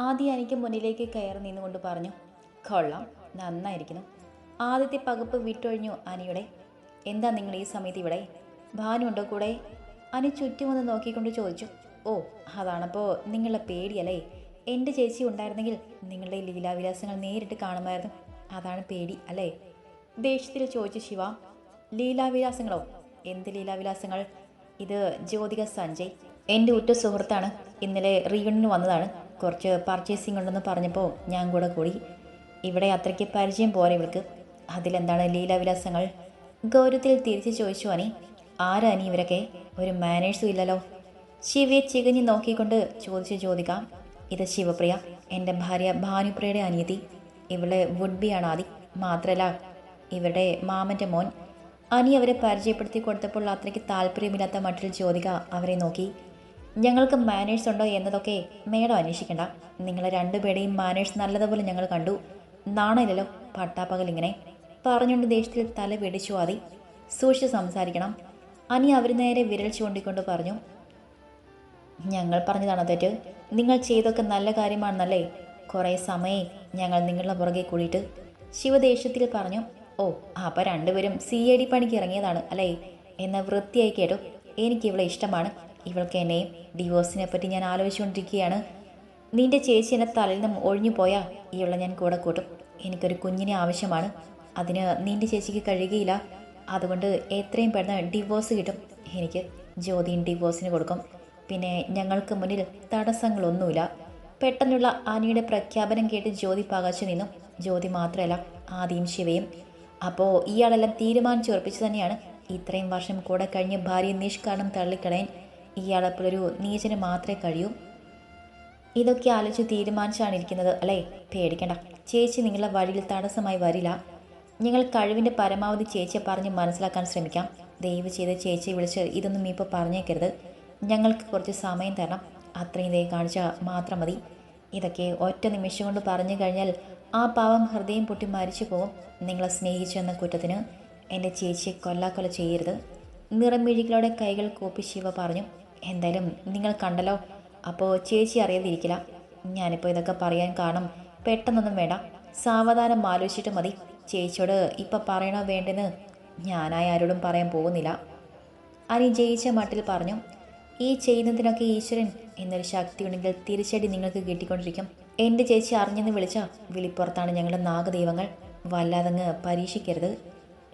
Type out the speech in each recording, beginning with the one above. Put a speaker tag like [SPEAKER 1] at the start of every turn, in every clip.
[SPEAKER 1] ആദ്യം എനിക്ക് മുന്നിലേക്ക് കയറി നിന്നുകൊണ്ട് പറഞ്ഞു കൊള്ളാം നന്നായിരിക്കുന്നു. ആദ്യത്തെ പകപ്പ് വിട്ടൊഴിഞ്ഞു അനിയുടെ. എന്താ നിങ്ങൾ ഈ സമയത്ത് ഇവിടെ? ഭാനുണ്ടോ കൂടെ? അനി ചുറ്റുമൊന്ന് നോക്കിക്കൊണ്ട് ചോദിച്ചു ഓ അതാണപ്പോൾ നിങ്ങളുടെ പേടിയല്ലേ? എന്റെ ചേച്ചി ഉണ്ടായിരുന്നെങ്കിൽ നിങ്ങളുടെ ലീലാവിലാസങ്ങൾ നേരിട്ട് കാണുമായിരുന്നു. അതാണ് പേടി അല്ലേ? ദേഷ്യത്തിൽ ചോദിച്ചു ശിവ ലീലാവിലാസങ്ങളോ? എന്ത് ലീലാവിലാസങ്ങൾ? ഇത് ജ്യോതിക സഞ്ജയ്. എന്റെ ഉറ്റ സുഹൃത്താണ്. ഇന്നലെ റീയൂണിന് വന്നതാണ്. കുറച്ച് പർച്ചേസിംഗ് ഉണ്ടെന്ന് പറഞ്ഞപ്പോൾ ഞാൻ കൂടെ കൂടി. ഇവിടെ അത്രയ്ക്ക് പരിചയം പോരെ ഇവൾക്ക്. അതിലെന്താണ് ലീലാവിലാസങ്ങൾ? ഗൗരവത്തിൽ തിരിച്ചു ചോദിച്ചു അനി. ആരാനി ഇവരൊക്കെ? ഒരു മാനേഴ്സും ഇല്ലല്ലോ. ശിവയെ ചികഞ്ഞു നോക്കിക്കൊണ്ട് ചോദിച്ചു ചോദിക്കാം. ഇത് ശിവപ്രിയ എന്റെ ഭാര്യ ഭാനുപ്രിയയുടെ അനിയത്തി. ഇവളെ വുഡ് ആണ് ആദി. മാത്രമല്ല ഇവരുടെ മാമന്റെ മോൻ. അനി അവരെ പരിചയപ്പെടുത്തി കൊടുത്തപ്പോൾ അത്രയ്ക്ക് താല്പര്യമില്ലാത്ത മട്ടിൽ ജ്യോതിക അവരെ നോക്കി. ഞങ്ങൾക്ക് മാനേഴ്സ് ഉണ്ടോ എന്നതൊക്കെ മേഡം അന്വേഷിക്കണ്ട. നിങ്ങൾ രണ്ടുപേരുടെയും മാനേഴ്സ് നല്ലതുപോലെ ഞങ്ങൾ കണ്ടു. നാണയില്ലല്ലോ പട്ടാപ്പകൽ ഇങ്ങനെ. പറഞ്ഞുകൊണ്ട് ദേഷ്യത്തിൽ തല പിടിച്ചു ആദി സൂക്ഷിച്ച് സംസാരിക്കണം. അനി അവർ നേരെ വിരൽ ചൂണ്ടിക്കൊണ്ട് പറഞ്ഞു ഞങ്ങൾ പറഞ്ഞതാണോ തെറ്റ്? നിങ്ങൾ ചെയ്തൊക്കെ നല്ല കാര്യമാണെന്നല്ലേ? കുറേ സമയം ഞങ്ങൾ നിങ്ങളുടെ പുറകെ കൂടിയിട്ട്. ശിവദേഷ്യത്തിൽ പറഞ്ഞു ഓ അപ്പം രണ്ടുപേരും സി ഐ ഡി പണിക്ക് ഇറങ്ങിയതാണ് അല്ലേ? എന്ന വൃത്തിയായി കേട്ടു. എനിക്ക് ഇവളെ ഇഷ്ടമാണ്. ഇവൾക്ക് എന്നെയും ഡിവോഴ്സിനെ പറ്റി ഞാൻ ആലോചിച്ചുകൊണ്ടിരിക്കുകയാണ്. നിന്റെ ചേച്ചി എന്നെ തലയിൽ നിന്നും ഒഴിഞ്ഞു പോയാൽ ഇവളെ ഞാൻ കൂടെ കൂട്ടും. എനിക്കൊരു കുഞ്ഞിനെ ആവശ്യമാണ്. അതിന് നിന്റെ ചേച്ചിക്ക് കഴിയുകയില്ല. അതുകൊണ്ട് എത്രയും പെട്ടെന്ന് ഡിവോഴ്സ് കിട്ടും. എനിക്ക് ജ്യോതിയും ഡിവോഴ്സിന് കൊടുക്കും. പിന്നെ ഞങ്ങൾക്ക് മുന്നിൽ തടസ്സങ്ങളൊന്നുമില്ല. പെട്ടെന്നുള്ള ആനിയുടെ പ്രഖ്യാപനം കേട്ട് ജ്യോതി പകച്ചു നിന്നു. ജ്യോതി മാത്രമല്ല ആദിയും ശിവയും. അപ്പോൾ ഇയാളെല്ലാം തീരുമാനിച്ചുറപ്പിച്ചു തന്നെയാണ്. ഇത്രയും വർഷം കൂടെ കഴിഞ്ഞ് ഭാര്യ നിഷ്കാരണം തള്ളിക്കളയാൻ ഇയാളെപ്പോലൊരു നീചന് മാത്രമേ കഴിയൂ. ഇതൊക്കെ ആലോചിച്ച് തീരുമാനിച്ചാണ് ഇരിക്കുന്നത് അല്ലേ? പേടിക്കണ്ട. ചേച്ചി നിങ്ങളുടെ വഴിയിൽ തടസ്സമായി വരില്ല. ഞങ്ങൾ കഴിവിന്റെ പരമാവധി ചേച്ചിയെ പറഞ്ഞ് മനസ്സിലാക്കാൻ ശ്രമിക്കാം. ദയവ് ചെയ്ത് ചേച്ചിയെ വിളിച്ച് ഇതൊന്നും ഇപ്പോൾ പറഞ്ഞേക്കരുത്. ഞങ്ങൾക്ക് കുറച്ച് സമയം തരണം. അത്രയും ദയ കാണിച്ചാൽ മാത്രം മതി. ഇതൊക്കെ ഒറ്റ നിമിഷം കൊണ്ട് പറഞ്ഞു കഴിഞ്ഞാൽ ആ പാവം ഹൃദയം പൊട്ടി മരിച്ചു പോകും. നിങ്ങളെ സ്നേഹിച്ചു എന്ന കുറ്റത്തിന് എന്റെ ചേച്ചിയെ കൊല്ലാക്കൊല ചെയ്യരുത്. നിറമിഴികളോടെ കൈകൾ കോപ്പി ശിവ പറഞ്ഞു എന്തായാലും നിങ്ങൾ കണ്ടല്ലോ. അപ്പോൾ ചേച്ചി അറിയാതിരിക്കില്ല. ഞാനിപ്പോൾ ഇതൊക്കെ പറയാൻ കാരണം പെട്ടെന്നൊന്നും വേണ്ട. സാവധാനം ആലോചിച്ചിട്ട് മതി. ചേച്ചിയോട് ഇപ്പം പറയണോ വേണ്ടെന്ന് ഞാനായി ആരോടും പറയാൻ പോകുന്നില്ല. അനി ജയിച്ച മട്ടിൽ പറഞ്ഞു ഈ ചെയ്യുന്നതിനൊക്കെ ഈശ്വരൻ എന്നൊരു ശക്തി ഉണ്ടെങ്കിൽ തിരിച്ചടി നിങ്ങൾക്ക് കിട്ടിക്കൊണ്ടിരിക്കും. എന്റെ ചേച്ചി അറിഞ്ഞെന്ന് വിളിച്ച വിളിപ്പുറത്താണ് ഞങ്ങളുടെ നാഗദൈവങ്ങൾ. വല്ലാതങ്ങ് പരീക്ഷിക്കരുത്.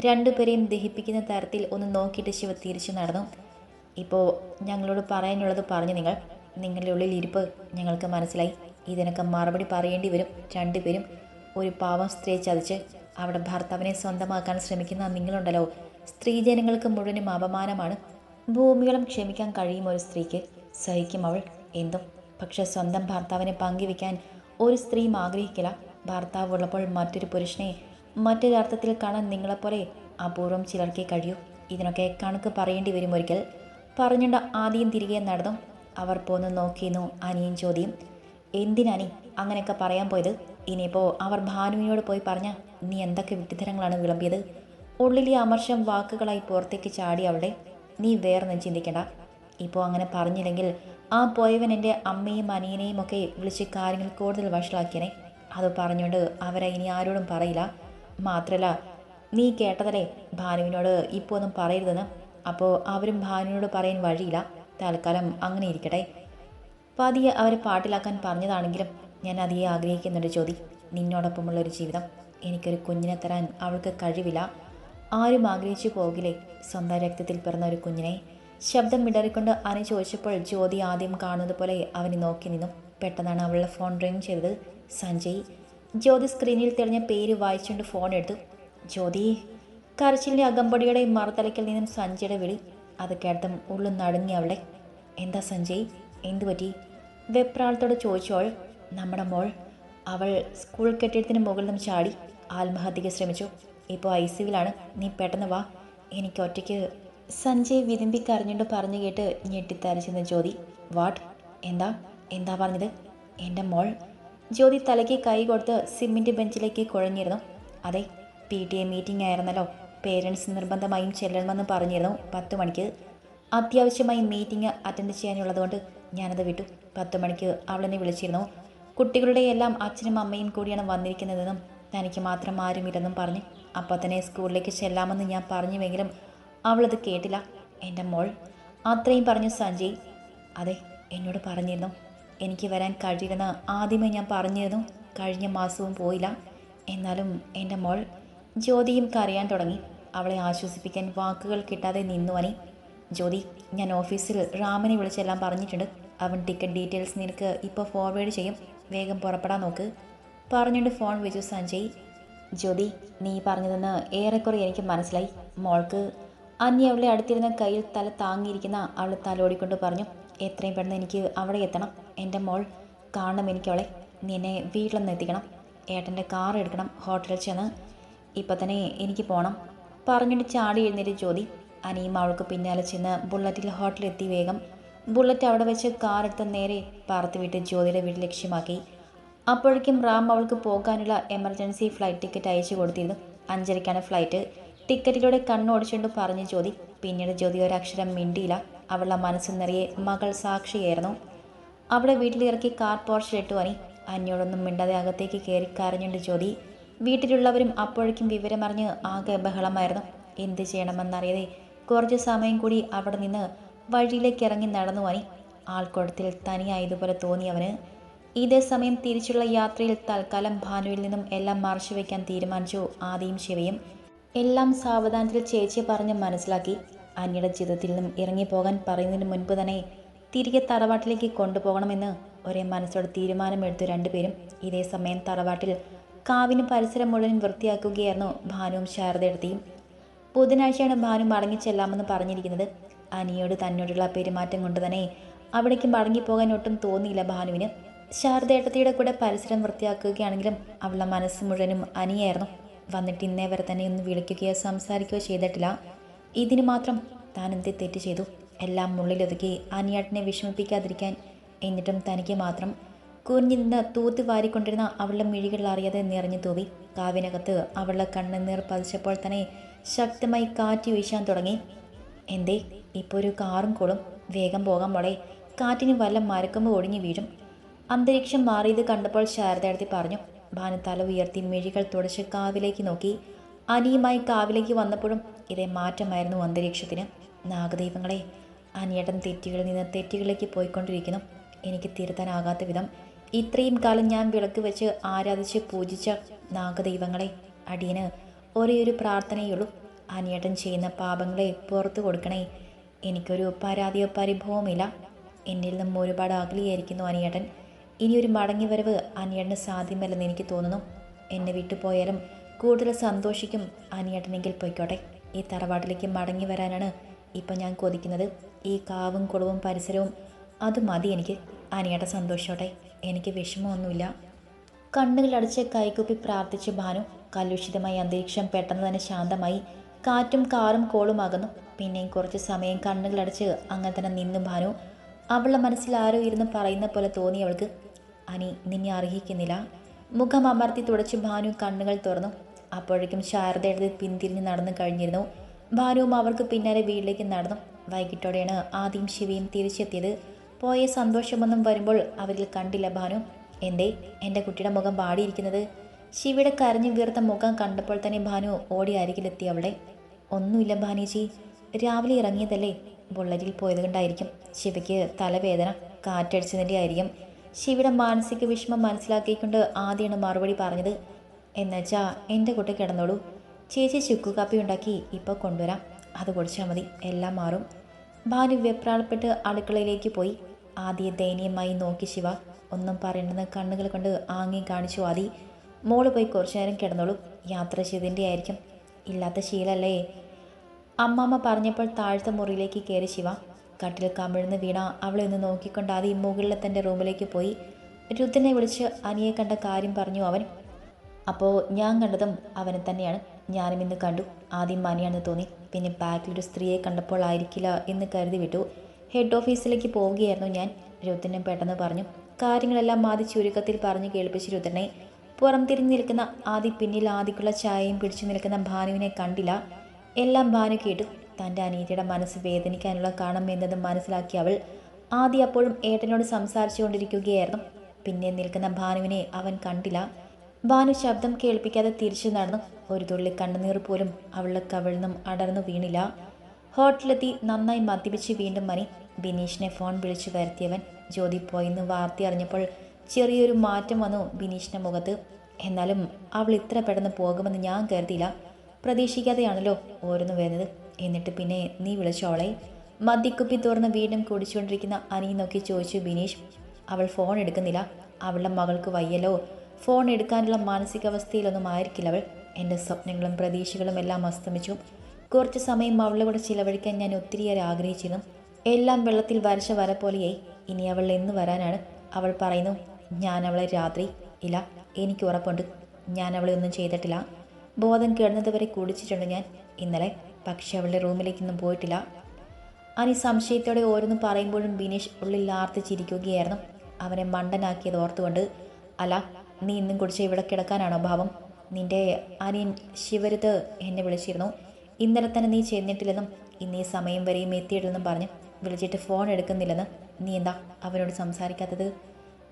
[SPEAKER 1] രണ്ടുപേരെയും ദഹിപ്പിക്കുന്ന തരത്തിൽ ഒന്ന് നോക്കിയിട്ട് ശിവ തിരിച്ചു നടന്നു. ഇപ്പോൾ ഞങ്ങളോട് പറയാനുള്ളത് പറഞ്ഞു നിങ്ങൾ നിങ്ങളുടെ ഉള്ളിൽ ഇരിപ്പ് ഞങ്ങൾക്ക് മനസ്സിലായി. ഇതിനൊക്കെ മറുപടി പറയേണ്ടി വരും. രണ്ടുപേരും ഒരു പാവം സ്ത്രീയെ ചതിച്ച് അവിടെ ഭർത്താവിനെ സ്വന്തമാക്കാൻ ശ്രമിക്കുന്ന നിങ്ങളുണ്ടല്ലോ സ്ത്രീജനങ്ങൾക്ക് മുഴുവനും അപമാനമാണ്. ഭൂമികളും ക്ഷമിക്കാൻ കഴിയും ഒരു സ്ത്രീക്ക്. സഹിക്കും അവൾ എന്തും. പക്ഷെ സ്വന്തം ഭർത്താവിനെ പങ്കുവെക്കാൻ ഒരു സ്ത്രീയും ആഗ്രഹിക്കില്ല. ഭർത്താവ് ഉള്ളപ്പോൾ മറ്റൊരു പുരുഷനെ മറ്റൊരർത്ഥത്തിൽ കാണാൻ നിങ്ങളെപ്പോലെ അപൂർവം ചിലർക്കേ കഴിയൂ. ഇതിനൊക്കെ കണക്ക് പറയേണ്ടി വരും ഒരിക്കൽ. പറഞ്ഞുകൊണ്ട് ആദ്യം തിരികെ നടന്നു. അവർ പോന്ന് നോക്കിയിരുന്നു അനിയും ചോദ്യം. എന്തിനാനി? അങ്ങനെയൊക്കെ പറയാൻ പോയത്. ഇനിയിപ്പോൾ അവർ ഭാനുവിനോട് പോയി പറഞ്ഞ നീ എന്തൊക്കെ വിട്ടിത്തരങ്ങളാണ് വിളമ്പിയത്? ഉള്ളിലെ അമർഷം വാക്കുകളായി പുറത്തേക്ക് ചാടി അവളെ നീ വേറൊന്നും ചിന്തിക്കണ്ട. ഇപ്പോൾ അങ്ങനെ പറഞ്ഞില്ലെങ്കിൽ ആ പോയവൻ എന്റെ അമ്മയും അനിയനെയും ഒക്കെ വിളിച്ച് കാര്യങ്ങൾ കൂടുതൽ വഷളാക്കിയനെ. അത് പറഞ്ഞുകൊണ്ട് അവരെ ഇനി ആരോടും പറയില്ല. മാത്രമല്ല നീ കേട്ടതല്ലേ ഭാനുവിനോട് ഇപ്പോൾ ഒന്നും പറയരുതെന്ന്? അപ്പോൾ അവരും ഭാനുവിനോട് പറയാൻ വഴിയില്ല. തൽക്കാലം അങ്ങനെ ഇരിക്കട്ടെ. പതിയെ അവരെ പാട്ടിലാക്കാൻ പറഞ്ഞതാണെങ്കിലും ഞാൻ അതിയെ ആഗ്രഹിക്കുന്നുണ്ട് ചോദി നിന്നോടൊപ്പമുള്ള ഒരു ജീവിതം. എനിക്കൊരു കുഞ്ഞിനെ തരാൻ അവൾക്ക് കഴിവില്ല. ആരും ആഗ്രഹിച്ചു പോകില്ലേ? സ്വന്തം രക്തത്തിൽ പിറന്ന ഒരു കുഞ്ഞിനെ. ശബ്ദം വിടറിക്കൊണ്ട് അനി ചോദിച്ചപ്പോൾ ജ്യോതി ആദ്യം കാണുന്നത് പോലെ അവനെ നോക്കി നിന്നു. പെട്ടെന്നാണ് അവളുടെ ഫോൺ റിങ് ചെയ്തത്. സഞ്ജയ്. ജ്യോതി സ്ക്രീനിൽ തെളിഞ്ഞ പേര് വായിച്ചുകൊണ്ട് ഫോൺ എടുത്തു. ജ്യോതി കരച്ചിലിന്റെ അകമ്പടിയുടെ മറുതലയ്ക്കൽ നിന്നും സഞ്ജയുടെ വിളി. അത് കേട്ടും ഉള്ളു നടുങ്ങി അവളെ എന്താ സഞ്ജയ്? എന്തു പറ്റി? വെപ്രാളത്തോട് ചോദിച്ചോൾ നമ്മുടെ മോൾ അവൾ സ്കൂൾ കെട്ടിടത്തിന് മുകളിൽ നിന്നും ചാടി ആത്മഹത്യയ്ക്ക് ശ്രമിച്ചു. ഇപ്പോൾ ഐ സിയിലാണ് നീ പെട്ടെന്ന് വാ. എനിക്ക് ഒറ്റയ്ക്ക് സഞ്ജയ് വിതുമ്പി കരഞ്ഞുകൊണ്ട് പറഞ്ഞു കേട്ട് ഞെട്ടിത്തരച്ചെന്ന് ജ്യോതി വാട്ട്? എന്താ? എന്താ പറഞ്ഞത്? എന്റെ മോൾ ജ്യോതി തലയ്ക്ക് കൈ കൊടുത്ത് സിമ്മിന്റെ ബെഞ്ചിലേക്ക് കുഴഞ്ഞിരുന്നു. അതെ പി ടി എ മീറ്റിംഗ് ആയിരുന്നല്ലോ. പേരൻസ് നിർബന്ധമായും ചെല്ലണമെന്ന് പറഞ്ഞിരുന്നു. പത്ത് മണിക്ക് അത്യാവശ്യമായി മീറ്റിംഗ് അറ്റൻഡ് ചെയ്യാനുള്ളതുകൊണ്ട് ഞാനത് വിട്ടു. പത്ത് മണിക്ക് അവളെന്നെ വിളിച്ചിരുന്നു. കുട്ടികളുടെ എല്ലാം അച്ഛനും അമ്മയും കൂടിയാണ് വന്നിരിക്കുന്നതെന്നും തനിക്ക് മാത്രം ആരുമില്ലെന്നും പറഞ്ഞ് അപ്പോൾ തന്നെ സ്കൂളിലേക്ക് ചെല്ലാമെന്ന് ഞാൻ പറഞ്ഞുവെങ്കിലും അവളത് കേട്ടില്ല. എന്റെ മോൾ അത്രയും പറഞ്ഞു സഞ്ജയ്. അതെ എന്നോട് പറഞ്ഞിരുന്നു. എനിക്ക് വരാൻ കഴിയില്ലെന്ന് ആദ്യമേ ഞാൻ പറഞ്ഞിരുന്നു. കഴിഞ്ഞ മാസവും പോയില്ല. എന്നാലും എന്റെ മോൾ ജ്യോതിയും കരയാൻ തുടങ്ങി. അവളെ ആശ്വസിപ്പിക്കാൻ വാക്കുകൾ കിട്ടാതെ നിന്നു അനി. ജ്യോതി ഞാൻ ഓഫീസിൽ റാമനെ വിളിച്ചെല്ലാം പറഞ്ഞിട്ടുണ്ട്. അവൻ ടിക്കറ്റ് ഡീറ്റെയിൽസ് നിനക്ക് ഇപ്പോൾ ഫോർവേഡ് ചെയ്യും. വേഗം പുറപ്പെടാൻ നോക്ക്. പറഞ്ഞുകൊണ്ട് ഫോൺ വിളിച്ചു സഞ്ജയ്. ജ്യോതി നീ പറഞ്ഞതെന്ന് ഏറെക്കുറെ എനിക്ക് മനസ്സിലായി. മോൾക്ക് അന്യ അവളെ അടുത്തിരുന്ന കയ്യിൽ തല താങ്ങിയിരിക്കുന്ന അവൾ തലോടിക്കൊണ്ട് പറഞ്ഞു എത്രയും പെട്ടെന്ന് എനിക്ക് അവിടെ എത്തണം. എന്റെ മോൾ കാണണം എനിക്കവളെ നിന്നെ വീട്ടിലൊന്ന് എത്തിക്കണം. ഏട്ടന്റെ കാർ എടുക്കണം. ഹോട്ടലിൽ ചെന്ന് ഇപ്പം തന്നെ എനിക്ക് പോകണം പറഞ്ഞിട്ട് ചാടി എഴുന്നേറ്റ് ജ്യോതി. അനിയും അവൾക്ക് പിന്നാലെ ചെന്ന് ബുള്ളറ്റിൽ ഹോട്ടലെത്തി വേഗം. ബുള്ളറ്റ് അവിടെ വെച്ച് കാറെടുത്ത നേരെ പാർത്ത് വിട്ട് ജ്യോതിയുടെ വീട് ലക്ഷ്യമാക്കി. അപ്പോഴേക്കും റാം അവൾക്ക് പോകാനുള്ള എമർജൻസി ഫ്ലൈറ്റ് ടിക്കറ്റ് അയച്ചു കൊടുത്തിരുന്നു. അഞ്ചരയ്ക്കാണ് ഫ്ലൈറ്റ്. ടിക്കറ്റിലൂടെ കണ്ണോടിച്ചുകൊണ്ട് പറഞ്ഞു ജ്യോതി. പിന്നീട് ജ്യോതി ഒരക്ഷരം മിണ്ടിയില്ല. അവളുടെ മനസ്സ് നിറയെ മകൾ സാക്ഷിയായിരുന്നു. അവിടെ വീട്ടിലിറക്കി കാർ പോർച്ചിലിട്ടു അനി. അന്യോടൊന്നും മിണ്ടാതെ അകത്തേക്ക് കയറി കരഞ്ഞുണ്ട് ജ്യോതി വീട്ടിലുള്ളവരും അപ്പോഴേക്കും വിവരമറിഞ്ഞ് ആകെ ബഹളമായിരുന്നു. എന്ത് ചെയ്യണമെന്നറിയതെ കുറച്ച് സമയം കൂടി അവിടെ നിന്ന് വഴിയിലേക്ക് ഇറങ്ങി നടന്നു അനി. ആൾക്കൂട്ടത്തിൽ തനിയായതുപോലെ തോന്നി അവന്. ഇതേ സമയം തിരിച്ചുള്ള യാത്രയിൽ തൽക്കാലം ഭാനുവിൽ നിന്നും എല്ലാം മറച്ചു വയ്ക്കാൻ തീരുമാനിച്ചു ആദിയും ശിവയും. എല്ലാം സാവധാനത്തിൽ ചേച്ചിയെ പറഞ്ഞ് മനസ്സിലാക്കി. അന്യയുടെ ജീവിതത്തിൽ നിന്നും ഇറങ്ങിപ്പോകാൻ പറയുന്നതിന് മുൻപ് തന്നെ തിരികെ തറവാട്ടിലേക്ക് കൊണ്ടുപോകണമെന്ന് ഒരേ മനസ്സോടെ തീരുമാനമെടുത്തു രണ്ടുപേരും. ഇതേ സമയം തറവാട്ടിൽ കാവിന് പരിസരം മുഴുവൻ വൃത്തിയാക്കുകയായിരുന്നു ഭാനുവും ശാരദയെടുത്തിയും ബുധനാഴ്ചയാണ് ഭാനു മടങ്ങി ചെല്ലാമെന്ന് പറഞ്ഞിരിക്കുന്നത്. അനിയോട് തന്നോടുള്ള പെരുമാറ്റം കൊണ്ട് തന്നെ അവിടേക്ക് മടങ്ങിപ്പോകാൻ ഒട്ടും തോന്നിയില്ല ഭാനുവിന്. ശാരദേട്ടത്തിയുടെ കൂടെ പരിസരം വൃത്തിയാക്കുകയാണെങ്കിലും അവളുടെ മനസ്സ് മുഴുവനും അനിയായിരുന്നു. വന്നിട്ട് ഇന്നേ വരെ തന്നെ ഒന്ന് വിളിക്കുകയോ സംസാരിക്കുകയോ ചെയ്തിട്ടില്ല. ഇതിന് മാത്രം താൻ എന്ത് തെറ്റ് ചെയ്തു? എല്ലാം മുള്ളിലൊതുക്കി അനിയാട്ടിനെ വിഷമിപ്പിക്കാതിരിക്കാൻ എന്നിട്ടും തനിക്ക് മാത്രം നിന്ന് തൂത്ത് വാരിക്കൊണ്ടിരുന്ന അവളുടെ മിഴികളിൽ അറിയാതെ നിറഞ്ഞു തൂവി. കാവിനകത്ത് അവളുടെ കണ്ണുനീർ പതിച്ചപ്പോൾ തന്നെ ശക്തമായി കാറ്റ് വീശാൻ തുടങ്ങി. എന്തേ ഇപ്പോൾ ഒരു കാറും കോളും? വേഗം പോകാൻ മോളെ. കാറ്റിന് വല്ല മരക്കൊമ്പ് ഒടിഞ്ഞു വീഴും. അന്തരീക്ഷം മാറിയത് കണ്ടപ്പോൾ ശാരദയെടുത്തി പറഞ്ഞു. ഭാനത്താല തല ഉയർത്തി മിഴികൾ തുടച്ച് കാവിലേക്ക് നോക്കി. അനിയുമായി കാവിലേക്ക് വന്നപ്പോഴും ഇതേ മാറ്റമായിരുന്നു അന്തരീക്ഷത്തിന്. നാഗദൈവങ്ങളെ അനിയേട്ടൻ തെറ്റുകളിൽ നിന്ന് തെറ്റുകളിലേക്ക് പോയിക്കൊണ്ടിരിക്കുന്നു. എനിക്ക് തിരുത്താനാകാത്ത വിധം ഇത്രയും കാലം ഞാൻ വിളക്ക് വെച്ച് ആരാധിച്ച് പൂജിച്ച നാഗദൈവങ്ങളെ അടിയന് ഒരേ ഒരു പ്രാർത്ഥനയുള്ളൂ. അനിയേട്ടൻ ചെയ്യുന്ന പാപങ്ങളെ പുറത്തു കൊടുക്കണേ. എനിക്കൊരു പരാതിയോ പരിഭവമില്ല എന്നിൽ നിന്നും ഒരുപാട് അകലിയായിരിക്കുന്നു അനിയേട്ടൻ. ഇനിയൊരു മടങ്ങി വരവ് അനിയേട്ടന് സാധ്യമല്ലെന്ന് എനിക്ക് തോന്നുന്നു. എന്നെ വിട്ടുപോയാലും കൂടുതൽ സന്തോഷിക്കും അനിയേട്ടനെങ്കിൽ പൊയ്ക്കോട്ടെ. ഈ തറവാട്ടിലേക്ക് മടങ്ങി വരാനാണ് ഇപ്പം ഞാൻ കൊതിക്കുന്നത്. ഈ കാവും കുളവും പരിസരവും അത് മതി എനിക്ക്. അനിയേട്ടൻ സന്തോഷിച്ചോട്ടെ. എനിക്ക് വിഷമമൊന്നുമില്ല. കണ്ണുകളടച്ച് കൈകുപ്പി പ്രാർത്ഥിച്ച ഭാനു കലുഷിതമായ അന്തരീക്ഷം പെട്ടെന്ന് തന്നെ ശാന്തമായി. കാറ്റും കാറും കോളും അകന്നു. പിന്നെയും കുറച്ച് സമയം കണ്ണുകളടച്ച് അങ്ങനെ തന്നെ നിന്നു ഭാനു. അവളുടെ മനസ്സിൽ ആരോ ഇരുന്ന് പറയുന്ന പോലെ തോന്നി അവൾക്ക്. അനി നിന്നെ അർഹിക്കുന്നില്ല. മുഖം അമർത്തി തുടച്ച് ഭാനു കണ്ണുകൾ തുറന്നു. അപ്പോഴേക്കും ശാരദയുടെ പിന്തിരിഞ്ഞ് നടന്നു കഴിഞ്ഞിരുന്നു. ഭാനുവും അവർക്ക് പിന്നാലെ വീട്ടിലേക്ക് നടന്നു. വൈകിട്ടോടെയാണ് ആദ്യം ശിവയും തിരിച്ചെത്തിയത്. പോയ സന്തോഷമൊന്നും വരുമ്പോൾ അവരിൽ കണ്ടില്ല ഭാനു. എന്തേ എന്റെ കുട്ടിയുടെ മുഖം പാടിയിരിക്കുന്നത് ശിവയുടെ കരഞ്ഞു വീർത്ത മുഖം കണ്ടപ്പോൾ തന്നെ ഭാനു ഓടി അരികിലെത്തി അവളെ. ഒന്നുമില്ല ഭാനുജി. രാവിലെ ഇറങ്ങിയതല്ലേ? ബുള്ളറ്റിൽ പോയത് കൊണ്ടായിരിക്കും. ശിവയ്ക്ക് തലവേദന കാറ്റടിച്ചതിന്റെ ആയിരിക്കും ശിവയുടെ മാനസിക വിഷമം മനസ്സിലാക്കിക്കൊണ്ട് ആദ്യമാണ് മറുപടി പറഞ്ഞത്. എന്നുവെച്ചാ എന്റെ കുട്ടി കിടന്നോളൂ. ചേച്ചി ചുക്കു കാപ്പി ഉണ്ടാക്കി ഇപ്പോൾ കൊണ്ടുവരാം. അത് കുടിച്ചാൽ മതി. എല്ലാം മാറും. ഭാനു വെപ്രാളപ്പെട്ട് അടുക്കളയിലേക്ക് പോയി. ആദ്യ ദയനീയമായി നോക്കി ശിവ. ഒന്നും പറയണ്ടെന്ന് കണ്ണുകൾ കൊണ്ട് ആംഗ്യം കാണിച്ചു ആദി. മോൾ പോയി കുറച്ചു നേരം കിടന്നോളൂ. യാത്ര ചെയ്തതിന്റെ ആയിരിക്കും. ഇല്ലാത്ത ശീലല്ലേ? അമ്മാമ്മ പറഞ്ഞപ്പോൾ താഴ്ത്ത മുറിയിലേക്ക് കയറി ശിവ. കട്ടിൽ കമിഴ്ന്ന് വീണ അവളെ ഒന്ന് നോക്കിക്കൊണ്ട് ആദി മുകളിലെ തന്റെ റൂമിലേക്ക് പോയി. രുദ്രനെ വിളിച്ച് അനിയെ കണ്ട കാര്യം പറഞ്ഞു അവൻ. അപ്പോൾ ഞാൻ കണ്ടതും അവനെ തന്നെയാണ്. ഞാനും ഇന്ന് കണ്ടു. ആദ്യം മനിയാണെന്ന് തോന്നി. പിന്നെ ബാക്കിലൊരു സ്ത്രീയെ കണ്ടപ്പോൾ ആയിരിക്കില്ല എന്ന് കരുതി വിട്ടു. ഹെഡ് ഓഫീസിലേക്ക് പോവുകയായിരുന്നു ഞാൻ. രുദ്രനെ പെട്ടെന്ന് പറഞ്ഞു കാര്യങ്ങളെല്ലാം ആദ്യ ചുരുക്കത്തിൽ പറഞ്ഞു കേൾപ്പിച്ച് രുദ്രനെ. പുറം തിരിഞ്ഞു നിൽക്കുന്ന ആദി പിന്നിൽ ആദിക്കുള്ള ചായയും പിടിച്ചു നിൽക്കുന്ന ഭാനുവിനെ കണ്ടില്ല. എല്ലാം ഭാനു കേട്ടു. തന്റെ അനീതിയുടെ മനസ്സ് വേദനിക്കാനുള്ള കാരണം എന്നത് മനസ്സിലാക്കിയ അവൾ ആദ്യ അപ്പോഴും ഏട്ടനോട് സംസാരിച്ചുകൊണ്ടിരിക്കുകയായിരുന്നു. പിന്നെ നിൽക്കുന്ന ഭാനുവിനെ അവൻ കണ്ടില്ല. ഭാനു ശബ്ദം കേൾപ്പിക്കാതെ തിരിച്ചു നടന്നു. ഒരു തുള്ളി കണ്ണുനീർ പോലും അവളുടെ കവിളിന്നും അടർന്നു വീണില്ല. ഹോട്ടലെത്തി നന്നായി മദ്യപിച്ച് വീണ്ടും മണി. ബിനീഷിനെ ഫോൺ വിളിച്ചു വരുത്തിയവൻ ജ്യോതി പോയിന്ന് വാർത്ത അറിഞ്ഞപ്പോൾ ചെറിയൊരു മാറ്റം വന്നു ബിനീഷിന്റെ മുഖത്ത്. എന്നാലും അവൾ ഇത്ര പെട്ടെന്ന് പോകുമെന്ന് ഞാൻ കരുതിയില്ല. പ്രതീക്ഷിക്കാതെയാണല്ലോ ഓരോന്ന് വരുന്നത്. എന്നിട്ട് പിന്നെ നീ വിളിച്ചോളെ മദ്യക്കുപ്പി തുറന്ന് വീണ്ടും കുടിച്ചുകൊണ്ടിരിക്കുന്ന അനി നോക്കി ചോദിച്ചു ബിനീഷ്. അവൾ ഫോൺ എടുക്കുന്നില്ല. അവളുടെ മകൾക്ക് വയ്യല്ലോ. ഫോൺ എടുക്കാനുള്ള മാനസികാവസ്ഥയിലൊന്നും ആയിരിക്കില്ല അവൾ. എന്റെ സ്വപ്നങ്ങളും പ്രതീക്ഷകളും എല്ലാം അസ്തമിച്ചു. കുറച്ച് സമയം അവളുടെ ചിലവഴിക്കാൻ ഞാൻ ഒത്തിരിയേറെ ആഗ്രഹിച്ചിരുന്നു. എല്ലാം വെള്ളത്തിൽ വരച്ച വര പോലെയായി. ഇനി അവൾ എന്ന് വരാനാണ് അവൾ പറയുന്നു. ഞാൻ അവളെ രാത്രി ഇല്ല എനിക്ക് ഉറപ്പുണ്ട്. ഞാൻ അവളെ ഒന്നും ചെയ്തിട്ടില്ല. ബോധം കിടന്നതുവരെ കുടിച്ചിട്ടുണ്ട് ഞാൻ. ഇന്നലെ പക്ഷെ അവളുടെ റൂമിലേക്കൊന്നും പോയിട്ടില്ല. അനി സംശയത്തോടെ ഓരോന്ന് പറയുമ്പോഴും ബിനീഷ് ഉള്ളിൽ ആർത്തിച്ചിരിക്കുകയായിരുന്നു. അവനെ മണ്ടനാക്കിയത് ഓർത്തുകൊണ്ട് അല്ല നീ ഇന്നും കുടിച്ച് ഇവിടെ കിടക്കാനാണോ ഭാവം? നിന്റെ അനിയൻ ശിവരുത് എന്നെ വിളിച്ചിരുന്നു. ഇന്നലെ തന്നെ നീ ചെന്നിട്ടില്ലെന്നും ഇന്ന് സമയം വരെയും എത്തിയിട്ടില്ലെന്നും പറഞ്ഞ് വിളിച്ചിട്ട് ഫോൺ എടുക്കുന്നില്ലെന്ന് നീ എന്താ അവനോട് സംസാരിക്കാത്തത്?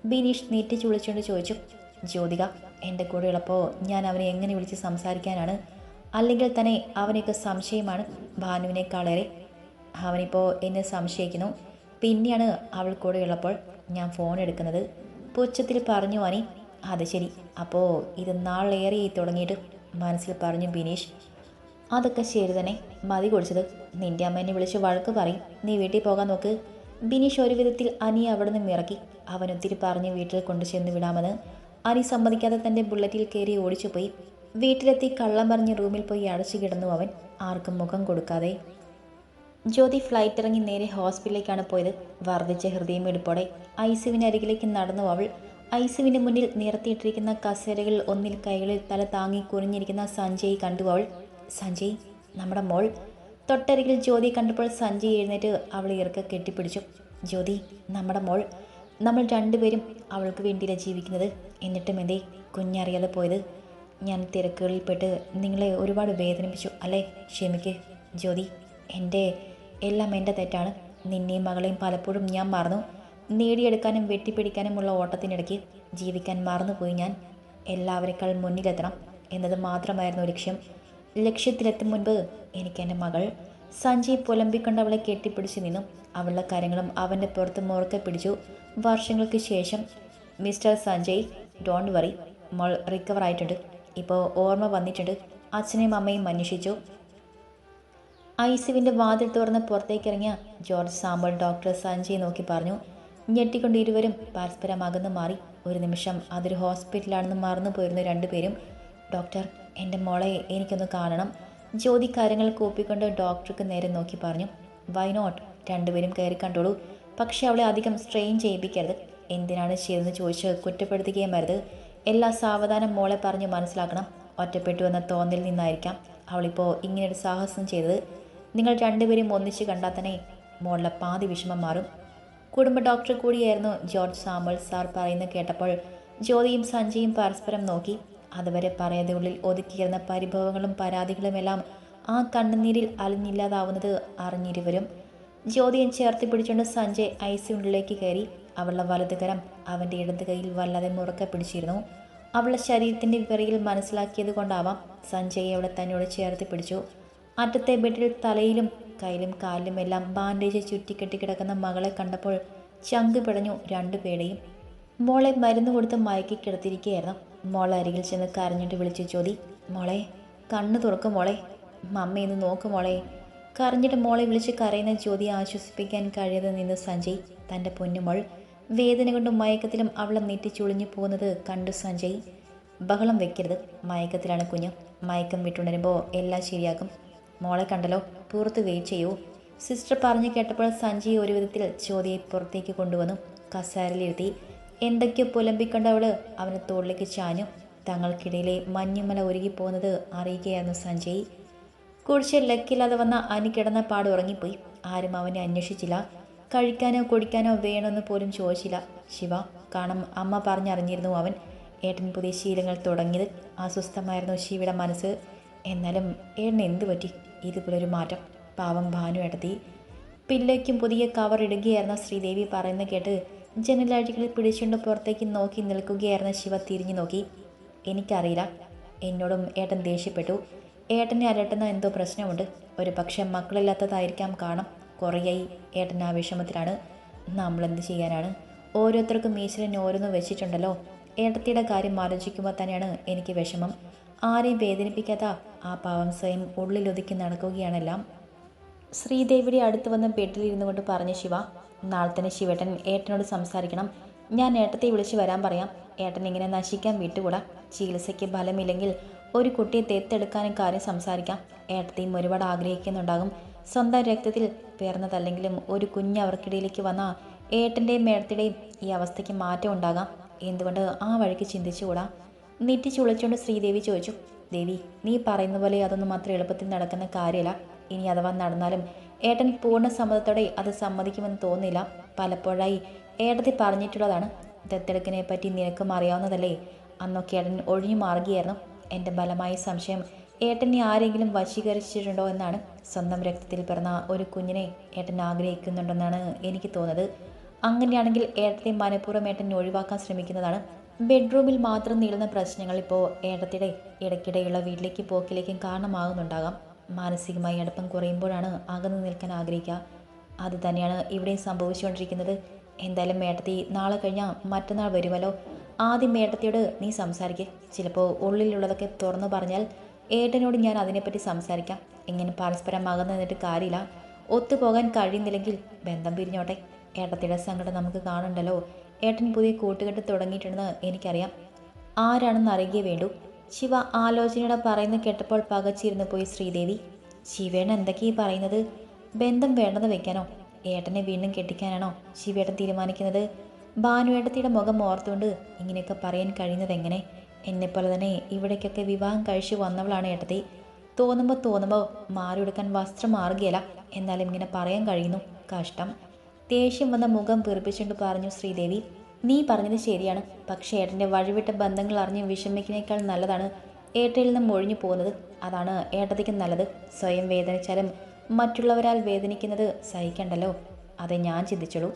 [SPEAKER 1] ബിനീഷ് നീറ്റി ചുളിച്ചുകൊണ്ട് ചോദിച്ചു. ജ്യോതിക എന്റെ കൂടെ ഉള്ളപ്പോൾ ഞാൻ അവനെ എങ്ങനെ വിളിച്ച് സംസാരിക്കാനാണ്? അല്ലെങ്കിൽ തന്നെ അവനൊക്കെ സംശയമാണ് ഭാനുവിനേക്കാളേറെ. അവനിപ്പോൾ എന്നെ സംശയിക്കുന്നു. പിന്നെയാണ് അവൾ കൂടെ ഉള്ളപ്പോൾ ഞാൻ ഫോൺ എടുക്കുന്നത്. പുച്ഛത്തിൽ പറഞ്ഞു അനി അത് ശരി. അപ്പോൾ ഇത് നാളേറെ തുടങ്ങിയിട്ട് മനസ്സിൽ പറഞ്ഞു ബിനീഷ്. അതൊക്കെ ശരി തന്നെ. മതി കുടിച്ചത്. നിന്റെ അമ്മേനെ വിളിച്ച് വഴക്ക് പറയും. നീ വീട്ടിൽ പോകാൻ നോക്ക്. ബിനീഷ് ഒരു വിധത്തിൽ അനി അവിടെ നിന്ന് ഇറക്കി അവൻ ഒത്തിരി പറഞ്ഞ് വീട്ടിൽ കൊണ്ടു ചെന്ന് വിടാമെന്ന്. അനി സമ്മതിക്കാതെ തന്റെ ബുള്ളറ്റിൽ കയറി ഓടിച്ചു പോയി. വീട്ടിലെത്തി കള്ളം പറഞ്ഞ് റൂമിൽ പോയി അടച്ചു കിടന്നു അവൻ. ആർക്കും മുഖം കൊടുക്കാതെ. ജ്യോതി ഫ്ലൈറ്റ് ഇറങ്ങി നേരെ ഹോസ്പിറ്റലിലേക്കാണ് പോയത്. വർദ്ധിച്ച ഹൃദയമെടുപ്പോടെ ഐ അരികിലേക്ക് നടന്നു അവൾ. ഐസുവിന്റെ മുന്നിൽ നിരത്തിയിട്ടിരിക്കുന്ന കസേരകളിൽ ഒന്നിൽ കൈകളിൽ തല താങ്ങി കുറിഞ്ഞിരിക്കുന്ന സഞ്ജയ് കണ്ടു അവൾ. സഞ്ജയ് നമ്മുടെ മോൾ. തൊട്ടരികിൽ ജ്യോതി കണ്ടപ്പോൾ സഞ്ജയ് എഴുന്നേറ്റ് അവൾ ഇറക്ക കെട്ടിപ്പിടിച്ചു. ജ്യോതി നമ്മുടെ മോൾ. നമ്മൾ രണ്ടുപേരും അവൾക്ക് വേണ്ടിയില്ല ജീവിക്കുന്നത്? എന്നിട്ടും എന്തേ കുഞ്ഞറിയാതെ പോയത്? ഞാൻ തിരക്കുകളിൽപ്പെട്ട് നിങ്ങളെ ഒരുപാട് വേദനിപ്പിച്ചു അല്ലേ? ക്ഷമിക്ക്. ജ്യോതി എന്റെ എല്ലാം എന്റെ തെറ്റാണ്. നിന്നെയും മകളെയും പലപ്പോഴും ഞാൻ മറന്നു. നേടിയെടുക്കാനും വെട്ടിപ്പിടിക്കാനുമുള്ള ഓട്ടത്തിനിടയ്ക്ക് ജീവിക്കാൻ മറന്നുപോയി ഞാൻ. എല്ലാവരെക്കാൾ മുന്നിലെത്തണം എന്നത് മാത്രമായിരുന്നു ലക്ഷ്യം. ലക്ഷ്യത്തിലെത്തും മുൻപ് എനിക്ക് എന്റെ മകൾ സഞ്ജയ് പുലമ്പിക്കൊണ്ട് അവളെ കെട്ടിപ്പിടിച്ചു നിന്നു അവളുടെ കാര്യങ്ങളും അവന്റെ പുറത്ത് മുറുക്കെ പിടിച്ചു. വർഷങ്ങൾക്ക് ശേഷം മിസ്റ്റർ സഞ്ജയ് ഡോണ്ട് വറി മോൾ റിക്കവർ ആയിട്ടുണ്ട്. ഇപ്പോൾ ഓർമ്മ വന്നിട്ടുണ്ട്. അച്ഛനെയും അമ്മയും അന്വേഷിച്ചു. ഐസിവിന്റെ വാതിൽ തുറന്ന് പുറത്തേക്കിറങ്ങിയ ജോർജ് സാമ്പൽ ഡോക്ടർ സഞ്ജയ് നോക്കി പറഞ്ഞു ഞെട്ടിക്കൊണ്ട് ഇരുവരും പരസ്പരം അകന്നു മാറി. ഒരു നിമിഷം അതൊരു ഹോസ്പിറ്റലാണെന്ന് മറന്നു പോയിരുന്നു രണ്ടുപേരും ഡോക്ടർ എന്റെ മോളെ എനിക്കൊന്ന് കാണണം. ജ്യോതി കാര്യങ്ങൾ കൂപ്പിക്കൊണ്ട് ഡോക്ടർക്ക് നേരെ നോക്കി പറഞ്ഞു വൈ നോട്ട് രണ്ടുപേരും കയറി കണ്ടോളൂ. പക്ഷേ അവളെ അധികം സ്ട്രെയിൻ ചെയ്യിപ്പിക്കരുത്. എന്തിനാണ് ചെയ്തതെന്ന് ചോദിച്ച് കുറ്റപ്പെടുത്തുകയും വരുത് എല്ലാ സാവധാനം മോളെ പറഞ്ഞ് മനസ്സിലാക്കണം. ഒറ്റപ്പെട്ടു എന്ന തോന്നലിൽ നിന്നായിരിക്കാം അവളിപ്പോൾ ഇങ്ങനൊരു സാഹസം ചെയ്തത്. നിങ്ങൾ രണ്ടുപേരും ഒന്നിച്ച് കണ്ടാൽ തന്നെ മോളിലെ പാതി വിഷമം മാറും. കുടുംബ ഡോക്ടർ കൂടിയായിരുന്നു ജോർജ് സാമുവൽ സാർ പറയുന്നത് കേട്ടപ്പോൾ ജ്യോതിയും സഞ്ജയും പരസ്പരം നോക്കി. അതുവരെ പറയാതെ ഉള്ളിൽ ഒതുക്കിയിരുന്ന പരിഭവങ്ങളും പരാതികളുമെല്ലാം ആ കണ്ണുനീരിൽ അലിഞ്ഞില്ലാതാവുന്നത് അറിഞ്ഞിരുവരും. ജ്യോതിയെ ചേർത്ത് പിടിച്ചുകൊണ്ട് സഞ്ജയ് ഐസിയുള്ളിലേക്ക് കയറി. അവളുടെ വലതുകരം അവന്റെ ഇടത് കൈയിൽ വല്ലാതെ മുറുക്കെ പിടിച്ചിരുന്നു. അവളുടെ ശരീരത്തിന്റെ വിറയിൽ മനസ്സിലാക്കിയത് കൊണ്ടാവാം സഞ്ജയ് അവളെ തന്നോട് ചേർത്ത് പിടിച്ചു. അറ്റത്തെ ബെഡിൽ തലയിലും കയ്യിലും കാലിലും എല്ലാം ബാൻഡേജ് ചുറ്റിക്കെട്ടി കിടക്കുന്ന മകളെ കണ്ടപ്പോൾ ചങ്ക് പിടഞ്ഞു രണ്ടു പേടെയും മോളെ മരുന്ന് കൊടുത്ത് മയക്കി കിടത്തിരിക്കുകയായിരുന്നു മോളെ അരികിൽ ചെന്ന് കരഞ്ഞിട്ട് വിളിച്ചു ചോദി മോളെ കണ്ണ് തുറക്കും മോളെ. മമ്മയെന്ന് നോക്കും മോളെ. കരഞ്ഞിട്ട് മോളെ വിളിച്ച് കരയുന്ന ജ്യോതി ആശ്വസിപ്പിക്കാൻ കഴിയാതെ നിന്ന് സഞ്ജയ് തന്റെ പൊന്നുമോൾ വേദന കൊണ്ടും മയക്കത്തിലും അവളെ നെറ്റിച്ചുളിഞ്ഞു പോകുന്നത് കണ്ടു സഞ്ജയ്. ബഹളം വെക്കരുത് മയക്കത്തിലാണ് കുഞ്ഞ്. മയക്കം വിട്ടുണരുമ്പോൾ എല്ലാം ശരിയാക്കും. മോളെ കണ്ടല്ലോ പുറത്ത് വെയിറ്റ് ചെയ്യൂ. സിസ്റ്റർ പറഞ്ഞു കേട്ടപ്പോൾ സഞ്ജയ് ഒരു വിധത്തിൽ ചോദ്യയെ പുറത്തേക്ക് കൊണ്ടുവന്നു കസാരയിലിരുത്തി എന്തൊക്കെയോ പുലമ്പിക്കണ്ട അവൾ? അവന് തോളിലേക്ക് ചാഞ്ഞു. തങ്ങൾക്കിടയിലെ മഞ്ഞുമല ഒരുങ്ങിപ്പോകുന്നത് അറിയുകയായിരുന്നു സഞ്ജയ് കുടിച്ച് ലക്കില്ലാതെ വന്ന അനി കിടന്ന പാട് ഉറങ്ങിപ്പോയി. ആരും അവനെ അന്വേഷിച്ചില്ല. കഴിക്കാനോ കുടിക്കാനോ വേണമെന്ന് പോലും ചോദിച്ചില്ല. ശിവ കാരണം അമ്മ പറഞ്ഞറിഞ്ഞിരുന്നു അവൻ. ഏട്ടൻ പുതിയ ശീലങ്ങൾ തുടങ്ങിയത് അസ്വസ്ഥമായിരുന്നു ശിവയുടെ മനസ്സ്. എന്നാലും ഏട്ടൻ എന്തു പറ്റി? ഇതുപോലൊരു മാറ്റം പാവം ഭാനു എടുത്തി പില്ലയ്ക്കും പുതിയ കവർ ഇടുകയായിരുന്ന ശ്രീദേവി പറയുന്ന കേട്ട് ജനലഴികളിൽ പിടിച്ചുകൊണ്ട് പുറത്തേക്ക് നോക്കി നിൽക്കുകയായിരുന്ന ശിവ തിരിഞ്ഞു നോക്കി. എനിക്കറിയില്ല എന്നോടും ഏട്ടൻ ദേഷ്യപ്പെട്ടു. ഏട്ടനെ അലട്ടുന്ന എന്തോ പ്രശ്നമുണ്ട്. ഒരു പക്ഷേ മക്കളില്ലാത്തതായിരിക്കാം കാണാം. കുറേയായി ഏട്ടൻ ആ വിഷമത്തിലാണ് നമ്മളെന്ത് ചെയ്യാനാണ്? ഓരോരുത്തർക്കും ഈശ്വരൻ ഓരോന്ന് വെച്ചിട്ടുണ്ടല്ലോ. ഏട്ടത്തിയുടെ കാര്യം ആലോചിക്കുമ്പോൾ തന്നെയാണ് എനിക്ക് വിഷമം. ആരെയും വേദനിപ്പിക്കാത്ത ആ പാവം സ്വയം ഉള്ളിലൊതുക്കി നടക്കുകയാണെല്ലാം ശ്രീദേവിയുടെ അടുത്ത് വന്ന് ബെഡിലിരുന്നു കൊണ്ട് പറഞ്ഞു ശിവ നാളെ തന്നെ ശിവേട്ടൻ ഏട്ടനോട് സംസാരിക്കണം. ഞാൻ ഏട്ടത്തെ വിളിച്ച് വരാൻ പറയാം. ഏട്ടൻ ഇങ്ങനെ നശിക്കാൻ വിട്ടുകൂടാ. ചികിത്സയ്ക്ക് ഫലമില്ലെങ്കിൽ ഒരു കുട്ടിയെ തെത്തെടുക്കാനും കാര്യം സംസാരിക്കാം. ഏട്ടത്തെയും ഒരുപാട് ആഗ്രഹിക്കുന്നുണ്ടാകും. സ്വന്തം രക്തത്തിൽ പേർന്നതല്ലെങ്കിലും ഒരു കുഞ്ഞ് അവർക്കിടയിലേക്ക് വന്ന ഏട്ടന്റെയും മേടത്തിന്റെയും ഈ അവസ്ഥയ്ക്ക് മാറ്റം ഉണ്ടാകാം. എന്തുകൊണ്ട് ആ വഴിക്ക് ചിന്തിച്ചുകൂടാ? നെറ്റി ചുളിച്ചുകൊണ്ട് ശ്രീദേവി ചോദിച്ചു ദേവി നീ പറയുന്ന പോലെ അതൊന്നും അത്ര എളുപ്പത്തിൽ നടക്കുന്ന കാര്യമല്ല ഇനി അഥവാ നടന്നാലും ഏട്ടൻ പൂർണ സമ്മതത്തോടെ അത് സമ്മതിക്കുമെന്ന് തോന്നില്ല പലപ്പോഴായി ഏട്ടത്തി പറഞ്ഞിട്ടുള്ളതാണ് ദത്തെടുക്കിനെ പറ്റി നിനക്കും അറിയാവുന്നതല്ലേ? അന്നൊക്കെ ഏട്ടൻ ഒഴിഞ്ഞു മാറുകയായിരുന്നു. എന്റെ ബലമായ സംശയം ഏട്ടനെ ആരെങ്കിലും വശീകരിച്ചിട്ടുണ്ടോ എന്നാണ് സ്വന്തം രക്തത്തിൽ പിറന്ന ഒരു കുഞ്ഞിനെ ഏട്ടൻ ആഗ്രഹിക്കുന്നുണ്ടെന്നാണ് എനിക്ക് തോന്നുന്നത്. അങ്ങനെയാണെങ്കിൽ ഏട്ടത്തെ മനഃപൂർവം ഏട്ടൻ ഒഴിവാക്കാൻ ശ്രമിക്കുന്നതാണ് ബെഡ്റൂമിൽ മാത്രം നീളുന്ന പ്രശ്നങ്ങൾ ഇപ്പോൾ ഏടത്തിടെ ഇടയ്ക്കിടെയുള്ള വീട്ടിലേക്ക് പോക്കിലേക്കും കാരണമാകുന്നുണ്ടാകാം. മാനസികമായി അടുപ്പം കുറയുമ്പോഴാണ് അകന്നു നിൽക്കാൻ ആഗ്രഹിക്കുക. അത് തന്നെയാണ് ഇവിടെയും സംഭവിച്ചുകൊണ്ടിരിക്കുന്നത്. എന്തായാലും മേട്ടത്തി നാളെ കഴിഞ്ഞാൽ മറ്റന്നാൾ വരുമല്ലോ. ആദ്യം മേട്ടത്തിയോട് നീ സംസാരിക്കുക ചിലപ്പോൾ ഉള്ളിലുള്ളതൊക്കെ തുറന്നു പറഞ്ഞാൽ ഏട്ടനോട് ഞാൻ അതിനെപ്പറ്റി സംസാരിക്കാം. ഇങ്ങനെ പരസ്പരം അകന്നു നിന്നിട്ട് കാര്യമില്ല. ഒത്തുപോകാൻ കഴിയുന്നില്ലെങ്കിൽ ബന്ധം പിരിഞ്ഞോട്ടെ. ഏട്ടത്തിയുടെ സങ്കടം നമുക്ക് കാണണ്ടല്ലോ. ഏട്ടൻ പുതിയ കൂട്ടുകെട്ട് തുടങ്ങിയിട്ടുണ്ടെന്ന് എനിക്കറിയാം. ആരാണെന്ന് അറിയുകയേ വേണ്ടു. ശിവ ആലോചനയുടെ പറയുന്നത് കേട്ടപ്പോൾ പകച്ചിരുന്നു പോയി ശ്രീദേവി. ശിവേണ് എന്തൊക്കെയാ പറയുന്നത്? ബന്ധം വേണ്ടെന്ന് വെക്കാനോ? ഏട്ടനെ വീണ്ടും കെട്ടിക്കാനാണോ ശിവേട്ടൻ തീരുമാനിക്കുന്നത്? ഭാനുവേട്ടത്തിയുടെ മുഖം ഓർത്തുകൊണ്ട് ഇങ്ങനെയൊക്കെ പറയാൻ കഴിയുന്നത് എങ്ങനെ? എന്നെപ്പോലെ തന്നെ ഇവിടേക്കൊക്കെ വിവാഹം കഴിച്ചു വന്നവളാണ് ഏട്ടത്തി. തോന്നുമ്പോൾ തോന്നുമ്പോൾ മാറിയെടുക്കാൻ വസ്ത്രം മാറുകയല്ല. എന്നാലും ഇങ്ങനെ പറയാൻ കഴിയുന്നു. കഷ്ടം. ദേഷ്യം വന്ന മുഖം പിറപ്പിച്ചുകൊണ്ട് പറഞ്ഞു ശ്രീദേവി നീ പറഞ്ഞത് ശരിയാണ്. പക്ഷേ ഏട്ടന്റെ വഴിവിട്ട ബന്ധങ്ങൾ അറിഞ്ഞ് വിഷമിക്കുന്നേക്കാൾ നല്ലതാണ് ഏട്ടയിൽ നിന്നും ഒഴിഞ്ഞു പോകുന്നത്. അതാണ് ഏട്ടത്തിക്ക് നല്ലത്. സ്വയം വേദനിച്ചാലും മറ്റുള്ളവരാൽ വേദനിക്കുന്നത് സഹിക്കണ്ടല്ലോ. അതെ ഞാൻ ചിന്തിച്ചുള്ളൂ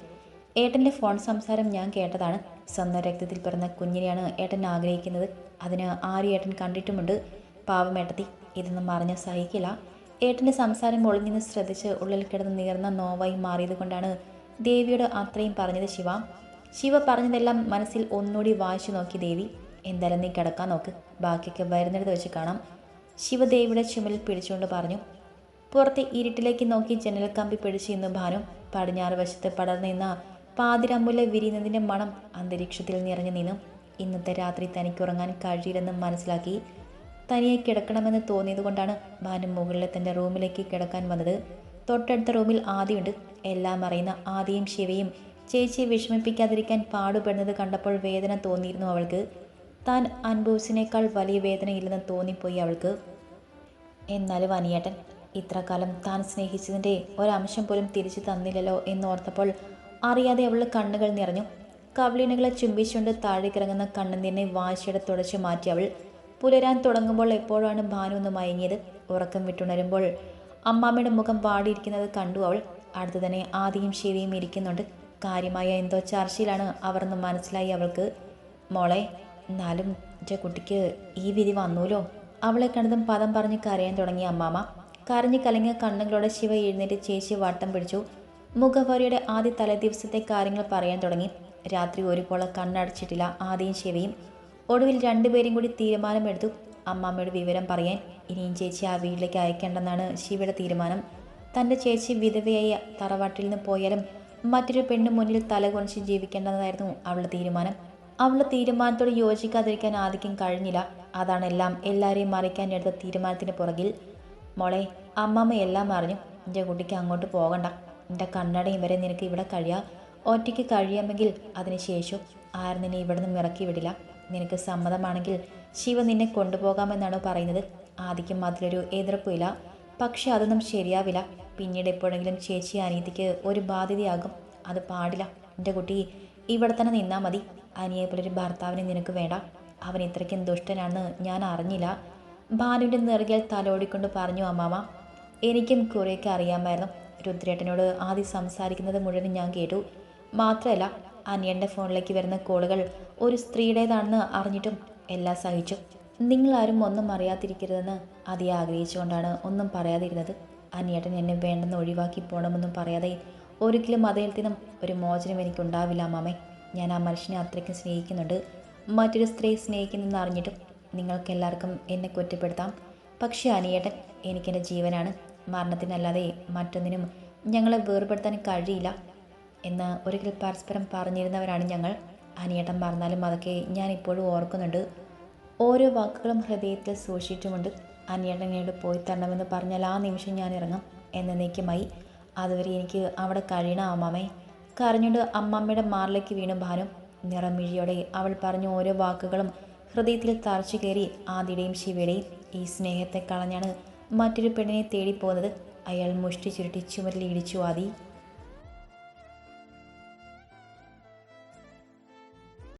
[SPEAKER 1] ഏട്ടന്റെ ഫോൺ സംസാരം ഞാൻ കേട്ടതാണ്. സ്വന്തം രക്തത്തിൽ പിറന്ന കുഞ്ഞിനെയാണ് ഏട്ടൻ ആഗ്രഹിക്കുന്നത്. അതിന് ആരും ഏട്ടൻ കണ്ടിട്ടുമുണ്ട്? പാവം ഏട്ടത്തി. ഇതൊന്നും മറിഞ്ഞ സഹിക്കില്ല. ഏട്ടന്റെ സംസാരം ഒളിഞ്ഞിന്ന് ശ്രദ്ധിച്ച് ഉള്ളിൽ കിടന്ന് നീർന്ന നോവായി മാറിയത് കൊണ്ടാണ് ദേവിയോട് അത്രയും പറഞ്ഞത് ശിവ. ശിവ പറഞ്ഞതെല്ലാം മനസ്സിൽ ഒന്നുകൂടി വായിച്ചു നോക്കി ദേവി. എന്തായാലും നീ കിടക്കാൻ നോക്ക്. ബാക്കിയൊക്കെ വരുന്നിടത്ത് വെച്ച് കാണാം. ശിവ ശിവദേവിയുടെ ചുമലിൽ പിടിച്ചുകൊണ്ട് പറഞ്ഞു. പുറത്തെ ഇരുട്ടിലേക്ക് നോക്കി ജനൽ കമ്പി പിടിച്ച് ഇന്ന് ഭാനു. പടിഞ്ഞാറ് വശത്ത് പടർന്നു നിന്ന പാതിരമ്പുല വിരിയുന്നതിന്റെ മണം അന്തരീക്ഷത്തിൽ നിറഞ്ഞു നിന്നു. ഇന്നത്തെ രാത്രി തനിക്ക് ഉറങ്ങാൻ കഴിയില്ലെന്ന് മനസ്സിലാക്കി തനിയെ കിടക്കണമെന്ന് തോന്നിയതുകൊണ്ടാണ് ഭാനു മുകളിലെ തന്റെ റൂമിലേക്ക് കിടക്കാൻ വന്നത്. തൊട്ടടുത്ത റൂമിൽ ആദിയുണ്ട്. എല്ലാം അറിയുന്ന ആദിയും ശിവയും. ചേച്ചിയെ വിഷമിപ്പിക്കാതിരിക്കാൻ പാടുപെടുന്നത് കണ്ടപ്പോൾ വേദന തോന്നിയിരുന്നു അവൾക്ക്. താൻ അനുഭവിച്ചതിനേക്കാൾ വലിയ വേദനയില്ലെന്ന് തോന്നിപ്പോയി അവൾക്ക്. എന്നാലും അനിയേട്ടൻ ഇത്രകാലം താൻ സ്നേഹിച്ചതിന്റെ ഒരംശം പോലും തിരിച്ചു തന്നില്ലല്ലോ എന്നോർത്തപ്പോൾ അറിയാതെ അവൾ കണ്ണുകൾ നിറഞ്ഞു. കവളിണകളെ ചുംബിച്ചുകൊണ്ട് താഴേക്കിറങ്ങുന്ന കണ്ണുനീരിനെ വാശിയുടെ തുടച്ചു മാറ്റി അവൾ. പുലരാൻ തുടങ്ങുമ്പോൾ എപ്പോഴാണ് ഭാനു ഒന്ന് മയങ്ങിയത്? ഉറക്കം വിട്ടുണരുമ്പോൾ അമ്മാമ്മയുടെ മുഖം വാടിയിരിക്കുന്നത് കണ്ടു അവൾ. അടുത്തു തന്നെ ആദിയും ശിവയും ഇരിക്കുന്നുണ്ട്. കാര്യമായ എന്തോ ചർച്ചയിലാണ് അവർന്ന് മനസ്സിലായി അവൾക്ക്. മോളെ എന്നാലും എന്റെ കുട്ടിക്ക് ഈ വിധി വന്നൂലോ? അവളെ കണ്ടതും പദം പറഞ്ഞ് കരയാൻ തുടങ്ങി അമ്മാമ്മ കരഞ്ഞ് കലങ്ങിയ കണ്ണുകളോടെ ശിവ എഴുന്നേറ്റ് ചേച്ചി വട്ടം പിടിച്ചു. മുഖവരിയുടെ ആദ്യ തലേ ദിവസത്തെ കാര്യങ്ങൾ പറയാൻ തുടങ്ങി. രാത്രി ഒരുപോലെ കണ്ണടച്ചിട്ടില്ല ആദ്യം ശിവയും. ഒടുവിൽ രണ്ടുപേരും കൂടി തീരുമാനമെടുത്തു. അമ്മാമ്മയുടെ വിവരം പറയാൻ ഇനിയും ചേച്ചി ആ വീട്ടിലേക്ക് അയക്കേണ്ടെന്നാണ് ശിവയുടെ തീരുമാനം. തന്റെ ചേച്ചി വിധവയായി തറവാട്ടിൽ നിന്ന് പോയാലും മറ്റൊരു പെണ്ണ് മുന്നിൽ തലകൊണിച്ച് ജീവിക്കേണ്ടതായിരുന്നു അവളുടെ തീരുമാനം. അവളുടെ തീരുമാനത്തോട് യോജിക്കാതിരിക്കാൻ ആദിക്കും കഴിഞ്ഞില്ല. അതാണ് എല്ലാം. എല്ലാവരെയും മറിക്കാൻ എടുത്ത തീരുമാനത്തിന് പുറകിൽ. മോളെ അമ്മാമ്മ എല്ലാം അറിഞ്ഞു. എന്റെ കുട്ടിക്ക് അങ്ങോട്ട് പോകണ്ട. എന്റെ കണ്ണടയും വരെ നിനക്ക് ഇവിടെ കഴിയാം. ഒറ്റയ്ക്ക് കഴിയാമെങ്കിൽ അതിനുശേഷം ആരും നിന്നെ ഇവിടെ നിന്ന് ഇറക്കി വിടില്ല. നിനക്ക് സമ്മതമാണെങ്കിൽ ശിവ നിന്നെ കൊണ്ടുപോകാമെന്നാണ് പറയുന്നത്? ആദ്യം അതിലൊരു എതിർപ്പില്ല പക്ഷെ അതൊന്നും ശരിയാവില്ല. പിന്നീട് എപ്പോഴെങ്കിലും ചേച്ചി അനിയത്തിക്ക് ഒരു ബാധ്യതയാകും. അത് പാടില്ല. എന്റെ കുട്ടി ഇവിടെ തന്നെ നിന്നാൽ മതി. അനിയെ പോലൊരു ഭർത്താവിനെ നിനക്ക് വേണ്ട. അവൻ ഇത്രയ്ക്കും ദുഷ്ടനാണെന്ന് ഞാൻ അറിഞ്ഞില്ല. ഭാനുവിന്റെ നെറുകിൽ തലോടിക്കൊണ്ട് പറഞ്ഞു അമ്മാമ എനിക്കും കുറേയൊക്കെ അറിയാമായിരുന്നു. രുദ്രേട്ടനോട് ആദ്യം സംസാരിക്കുന്നത് മുഴുവൻ ഞാൻ കേട്ടു. മാത്രമല്ല അനിയന്റെ ഫോണിലേക്ക് വരുന്ന കോളുകൾ ഒരു സ്ത്രീയുടേതാണെന്ന് അറിഞ്ഞിട്ടും എല്ലാം സഹിച്ചു നിങ്ങളാരും ഒന്നും അറിയാതിരിക്കരുതെന്ന് അതി ആഗ്രഹിച്ചുകൊണ്ടാണ് ഒന്നും പറയാതിരുന്നത്. അനിയേട്ടൻ എന്നെ വേണ്ടെന്ന് ഒഴിവാക്കി പോകണമെന്നും പറയാതെ ഒരിക്കലും അദ്ദേഹത്തിൽ ഒരു മോചനം എനിക്കുണ്ടാവില്ല മാമേ. ഞാൻ ആ മനുഷ്യനെ അത്രയ്ക്കും സ്നേഹിക്കുന്നുണ്ട്. മറ്റൊരു സ്ത്രീ സ്നേഹിക്കുന്നെന്ന് അറിഞ്ഞിട്ടും നിങ്ങൾക്കെല്ലാവർക്കും എന്നെ കുറ്റപ്പെടുത്താം. പക്ഷേ അനിയേട്ടൻ എനിക്കെന്റെ ജീവനാണ്. മരണത്തിനല്ലാതെ മറ്റൊന്നിനും ഞങ്ങളെ വേർപെടുത്താൻ കഴിയില്ല എന്ന് ഒരിക്കൽ പരസ്പരം പറഞ്ഞിരുന്നവരാണ് ഞങ്ങൾ. അനിയേട്ടൻ പറഞ്ഞാലും അതൊക്കെ ഞാൻ ഇപ്പോഴും ഓർക്കുന്നുണ്ട്. ഓരോ വാക്കുകളും ഹൃദയത്തിൽ സൂക്ഷിച്ചുകൊണ്ട് അനിയേട്ടനോട് പോയി തരണമെന്ന് പറഞ്ഞാൽ ആ നിമിഷം ഞാൻ ഇറങ്ങും. എന്നേക്കുമായി അതുവരെ എനിക്ക് അവിടെ കഴിയണം അമ്മാമേ? കരഞ്ഞുകൊണ്ട് അമ്മമ്മയുടെ മാറിലേക്ക് വീണു ഭാനു. നിറമിഴിയോടെ അവൾ പറഞ്ഞ ഓരോ വാക്കുകളും ഹൃദയത്തിൽ തറച്ചു കയറി ആദിയുടെയും ശിവയുടെയും. ഈ സ്നേഹത്തെ കളഞ്ഞാണ് മറ്റൊരു പെണ്ണിനെ തേടിപ്പോകുന്നത് അയാൾ മുഷ്ടി ചുരുട്ടി ചുമരിൽ ഇടിച്ചു ആദി.